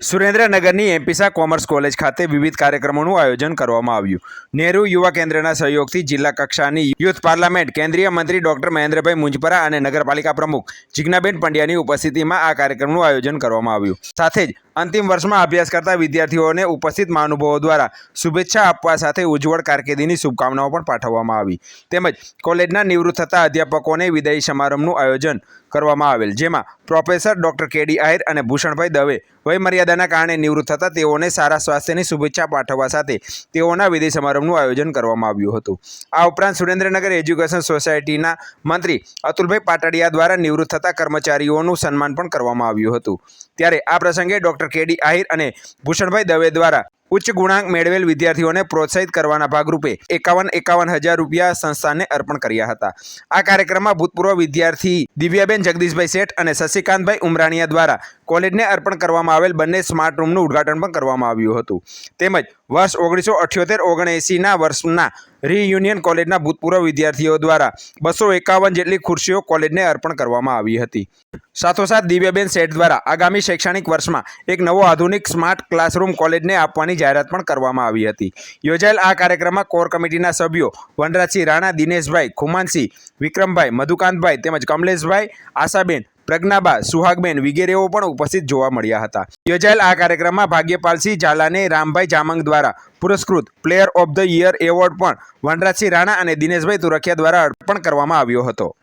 સુરેન્દ્રનગરની એમપીસા commerce college ખાતે વિવિધ કાર્યક્રમોનું આયોજન કરવામાં આવ્યું. નહેરુ યુવા કેન્દ્રના સહયોગથી જિલ્લા કક્ષાની યુથ પાર્લામેન્ટ કેન્દ્રીય મંત્રી ડોક્ટર મહેન્દ્રભાઈ મુંજપરા અને નગરપાલિકા પ્રમુખ જિજ્ઞાબેન પંડ્યાની ઉપસ્થિતિમાં આ કાર્યક્રમનું આયોજન કરવામાં આવ્યું. સાથે જ અંતિમ વર્ષમાં અભ્યાસ કરતા વિદ્યાર્થીઓને ઉપસ્થિત મહાનુભાવો દ્વારા શુભેચ્છા આપવા સાથે ઉજ્જવળ કારકિર્દીની શુભકામનાઓ પણ પાઠવવામાં આવી. તેમજ કોલેજના નિવૃત્ત થતા અધ્યાપકોને વિદાયી સમારંભનું આયોજન કરવામાં આવેલ, જેમાં પ્રોફેસર ડૉક્ટર કેડી આહિર અને ભૂષણભાઈ દવે વયમર્યાદાના કારણે નિવૃત્ત થતા તેઓને સારા સ્વાસ્થ્યની શુભેચ્છા પાઠવવા સાથે તેઓના વિદાય સમારંભનું આયોજન કરવામાં આવ્યું હતું. આ ઉપરાંત સુરેન્દ્રનગર એજ્યુકેશન સોસાયટીના મંત્રી અતુલભાઈ પાટડિયા દ્વારા નિવૃત્ત થતા કર્મચારીઓનું સન્માન પણ કરવામાં આવ્યું હતું. ત્યારે આ પ્રસંગે ડોક્ટર કેડી આહિર અને ભૂષણભાઈ દવે દ્વારા ઉચ્ચ ગુણાંક મેળવેલ વિદ્યાર્થીઓને પ્રોત્સાહિત કરવાના ભાગરૂપે એકાવન એકાવન હજાર રૂપિયા સંસ્થાને અર્પણ કર્યા હતા. આ કાર્યક્રમમાં ભૂતપૂર્વ વિદ્યાર્થી દિવ્યાબેન જગદીશભાઈ શેઠ અને શશિકાંતભાઈ ઉમરાણીયા દ્વારા કોલેજને અર્પણ કરવામાં આવેલ બંને સ્માર્ટ રૂમનું ઉદ્ઘાટન પણ કરવામાં આવ્યું હતું. તેમજ વર્ષ ઓગણીસો અઠ્યોતેર ઓગણએંસીના વર્ષના રીયુનિયન કોલેજના ભૂતપૂર્વ વિદ્યાર્થીઓ દ્વારા બસો એકાવન જેટલી ખુરશીઓ કોલેજને અર્પણ કરવામાં આવી હતી. સાથોસાથ દિવ્યાબેન શેઠ દ્વારા આગામી શૈક્ષણિક વર્ષમાં એક નવો આધુનિક સ્માર્ટ ક્લાસરૂમ કોલેજને આપવાની જાહેરાત પણ કરવામાં આવી હતી. યોજાયેલ આ કાર્યક્રમમાં કોર કમિટીના સભ્યો વનરાજસિંહ રાણા, દિનેશભાઈ ખુમાનસિંહ, વિક્રમભાઈ મધુકાંતભાઈ તેમજ કમલેશભાઈ આશાબેન, પ્રજ્ઞાબા, સુહાગબેન વગેરેઓ પણ ઉપસ્થિત જોવા મળ્યા હતા. યોજાયેલ આ કાર્યક્રમમાં ભાગ્યપાલસિંહ ઝાલાને રામભાઈ જામંગ દ્વારા પુરસ્કૃત player of the year award પણ વનરાજસિંહ રાણા અને દિનેશભાઈ તુરખિયા દ્વારા અર્પણ કરવામાં આવ્યો હતો.